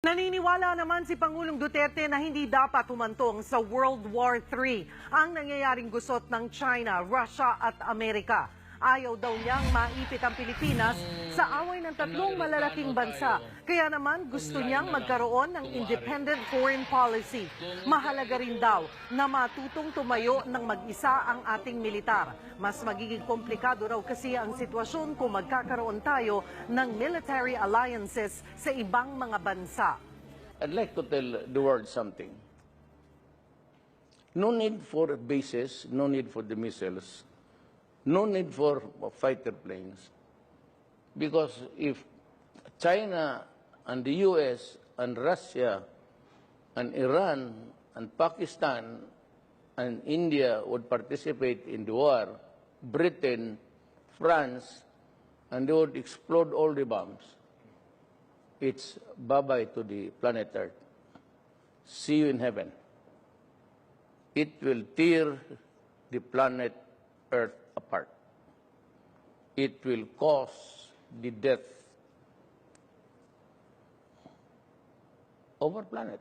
Naniniwala naman si Pangulong Duterte na hindi dapat humantong sa World War III ang nangyayaring gusot ng China, Russia at Amerika. Ayaw daw niyang maipit ang Pilipinas sa away ng tatlong malalaking bansa. Kaya naman gusto niyang magkaroon ng independent foreign policy. Mahalaga rin daw na matutong tumayo ng mag-isa ang ating militar. Mas magiging komplikado raw kasi ang sitwasyon kung magkakaroon tayo ng military alliances sa ibang mga bansa. I'd like to tell the world something. No need for bases, no need for the missiles, no need for fighter planes. Because if China and the US and Russia and Iran and Pakistan and India would participate in the war, Britain, France, and they would explode all the bombs it's bye-bye to the planet Earth. See you in heaven. It will tear the planet Earth apart. It will cause the death of our planet.